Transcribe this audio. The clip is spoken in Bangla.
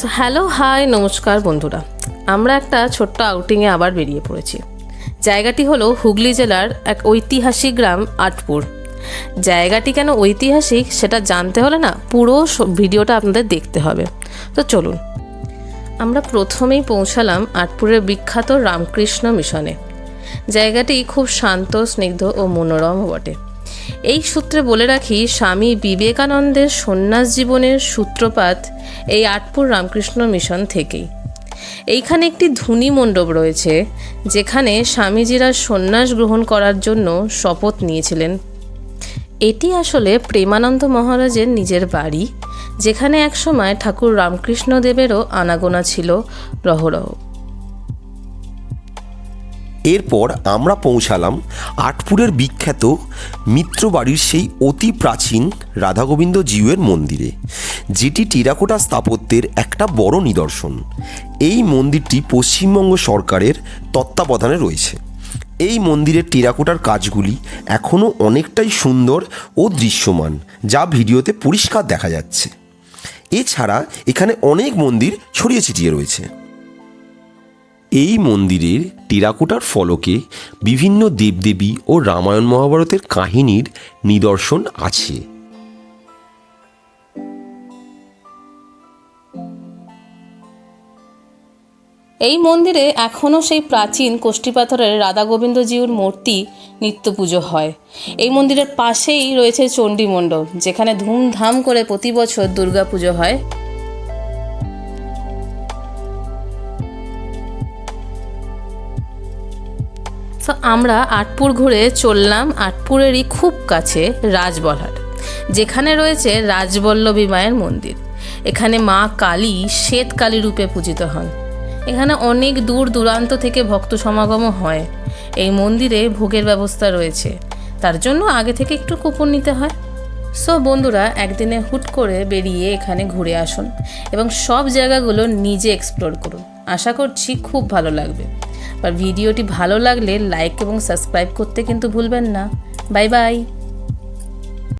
হ্যালো, হাই, নমস্কার বন্ধুরা। আমরা একটা ছোট্ট আউটিংয়ে আবার বেরিয়ে পড়েছি। জায়গাটি হলো হুগলি জেলার এক ঐতিহাসিক গ্রাম, আটপুর। জায়গাটি কেন ঐতিহাসিক সেটা জানতে হলে না পুরো ভিডিওটা আপনাদের দেখতে হবে। তো চলুন। আমরা প্রথমেই পৌঁছালাম আটপুরের বিখ্যাত রামকৃষ্ণ মিশনে। জায়গাটি খুব শান্ত, স্নিগ্ধ ও মনোরম বটে। এই সূত্রে বলে রাখি, স্বামী বিবেকানন্দের সন্ন্যাস জীবনের সূত্রপাত এই আটপুর রামকৃষ্ণ মিশন থেকেই। এইখানে একটি ধুনি মণ্ডপ রয়েছে, যেখানে স্বামীজিরা সন্ন্যাস গ্রহণ করার জন্য শপথ নিয়েছিলেন। এটি আসলে প্রেমানন্দ মহারাজের নিজের বাড়ি, যেখানে একসময় ঠাকুর রামকৃষ্ণ দেবেরও আনাগোনা ছিল রহরহ। এরপর আমরা পৌঁছালাম আটপুরের বিখ্যাত মিত্রবাড়ির সেই অতি প্রাচীন রাধাগোবিন্দ জিউয়ের মন্দিরে, যেটি টেরাকোটা স্থাপত্যের একটা বড় নিদর্শন। এই মন্দিরটি পশ্চিমবঙ্গ সরকারের তত্ত্বাবধানে রয়েছে। এই মন্দিরের টেরাকোটার কাজগুলি এখনও অনেকটাই সুন্দর ও দৃশ্যমান, যা ভিডিওতে পরিষ্কার দেখা যাচ্ছে। এছাড়া এখানে অনেক মন্দির ছড়িয়ে ছিটিয়ে রয়েছে। এই মন্দিরের টেরাকোটার ফলকে বিভিন্ন দেবদেবী ও রামায়ণ মহাভারতের কাহিনীর নিদর্শন আছে। এই মন্দিরে এখনও সেই প্রাচীন কোষ্ঠীপাথরের রাধা গোবিন্দজিউর মূর্তি নিত্য পুজো হয়। এই মন্দিরের পাশেই রয়েছে চণ্ডী মণ্ডপ, যেখানে ধুমধাম করে প্রতি বছর দুর্গা পুজো হয়। তো আমরা আটপুর ঘুরে চললাম আটপুরেরই খুব কাছে রাজবলহাট যেখানে রয়েছে রাজবল্লভী মায়ের মন্দির। এখানে মা কালী শ্বেত কালী রূপে পূজিত হন। এখানে অনেক দূর দূরান্ত থেকে ভক্ত সমাগমও হয়। এই মন্দিরে ভোগের ব্যবস্থা রয়েছে। তার জন্য আগে থেকে একটু কুপন নিতে হয়। সো বন্ধুরা, একদিনে হুট করে বেরিয়ে এখানে ঘুরে আসুন এবং সব জায়গাগুলো নিজে এক্সপ্লোর করুন। আশা করছি খুব ভালো লাগবে। আর ভিডিওটি ভালো লাগলে লাইক এবং সাবস্ক্রাইব করতে কিন্তু ভুলবেন না। Bye bye.